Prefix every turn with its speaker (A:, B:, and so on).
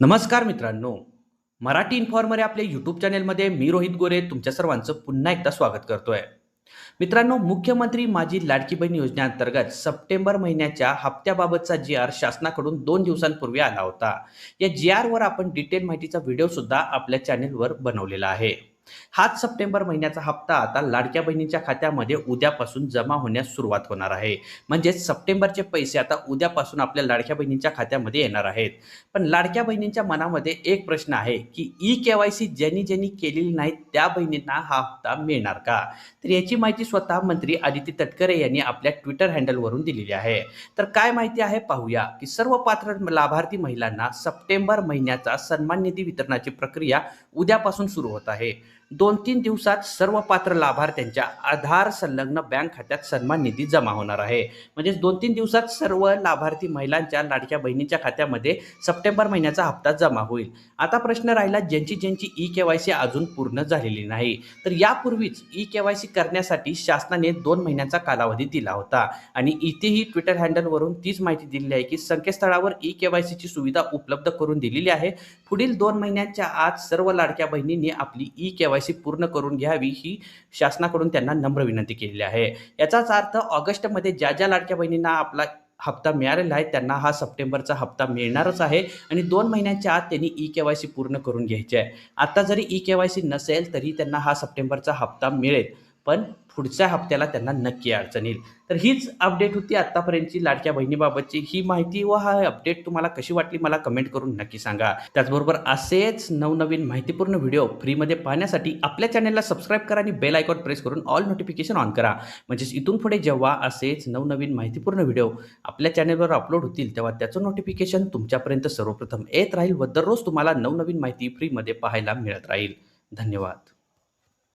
A: नमस्कार मित्रांनो. मराठी इन्फॉर्मर या आपल्या यूट्यूब चॅनेलमध्ये मी रोहित गोरे तुमच्या सर्वांचं पुन्हा एकदा स्वागत करतोय. मित्रांनो मुख्यमंत्री माझी लाडकी बहीण योजनेअंतर्गत सप्टेंबर महिन्याच्या हप्त्याबाबतचा जी आर शासनाकडून दोन दिवसांपूर्वी आला होता. या जी आरवर आपण डिटेल माहितीचा व्हिडिओ सुद्धा आपल्या चॅनेलवर बनवलेला आहे. हाच सप्टेंबर महिन्याचा हप्ता आता लाडक्या बहिणीच्या खात्यामध्ये उद्यापासून जमा होण्यास सुरुवात होणार आहे. म्हणजेच सप्टेंबरचे पैसे आता उद्यापासून आपल्या लाडक्या बहिणींच्या खात्यामध्ये येणार आहेत. पण लाडक्या बहिणींच्या मनामध्ये एक प्रश्न आहे की ई के वाय सी ज्यांनी ज्यांनी केलेली नाही त्या बहिणींना हा हप्ता मिळणार का? तर याची माहिती स्वतः मंत्री आदित्य तटकरे यांनी आपल्या ट्विटर हँडलवरून दिलेली आहे. तर काय माहिती आहे पाहूया की सर्व पात्र लाभार्थी महिलांना सप्टेंबर महिन्याचा सन्मान निधी वितरणाची प्रक्रिया उद्यापासून सुरू होत आहे. दोन तीन दिवसात सर्व पात्र लाभार्थ्यांच्या आधार संलग्न बँक खात्यात सन्मान निधी जमा होणार आहे. म्हणजेच दोन तीन दिवसात सर्व लाभार्थी महिलांच्या लाडक्या बहिणीच्या खात्यामध्ये सप्टेंबर महिन्याचा हप्ता जमा होईल. आता प्रश्न राहिला ज्यांची ज्यांची ई के वाय सी अजून पूर्ण झालेली नाही तर यापूर्वीच ई के वाय सी करण्यासाठी शासनाने दोन महिन्यांचा कालावधी दिला होता. आणि इथेही ट्विटर हँडलवरून तीच माहिती दिलेली आहे की संकेतस्थळावर ई के वाय सीची सुविधा उपलब्ध करून दिलेली आहे. पुढील दोन महिन्यांच्या आत सर्व लाडक्या बहिणींनी आपली ई के वाय केवायसी पूर्ण करून घ्यावी ही शासनाकडून त्यांना नम्र विनंती केलेली आहे. याचाच अर्थ ऑगस्टमध्ये ज्या ज्या लाडक्या बहिणींना आपला हप्ता मिळालेला आहे त्यांना हा सप्टेंबरचा हप्ता मिळणारच आहे आणि दोन महिन्यांच्या आत त्यांनी ई के वाय सी पूर्ण करून घ्यायची आहे. आता जरी ई के वाय सी नसेल तरी त्यांना हा सप्टेंबरचा हप्ता मिळेल. पण पुढच्या हप्त्याला त्यांना नक्की अडचण येईल. तर हीच अपडेट होती आत्तापर्यंतची लाडक्या बहिणीबाबतची. ही माहिती व हा अपडेट तुम्हाला कशी वाटली मला कमेंट करून नक्की सांगा. त्याचबरोबर असेच नवनवीन माहितीपूर्ण व्हिडिओ फ्रीमध्ये पाहण्यासाठी आपल्या चॅनलला सबस्क्राईब करा आणि बेल आयकॉन प्रेस करून ऑल नोटिफिकेशन ऑन करा. म्हणजेच इथून पुढे जेव्हा असेच नवनवीन माहितीपूर्ण व्हिडिओ आपल्या चॅनलवर अपलोड होतील तेव्हा त्याचं नोटिफिकेशन तुमच्यापर्यंत सर्वप्रथम येत राहील व दररोज तुम्हाला नवनवीन माहिती फ्रीमध्ये पाहायला मिळत राहील. धन्यवाद.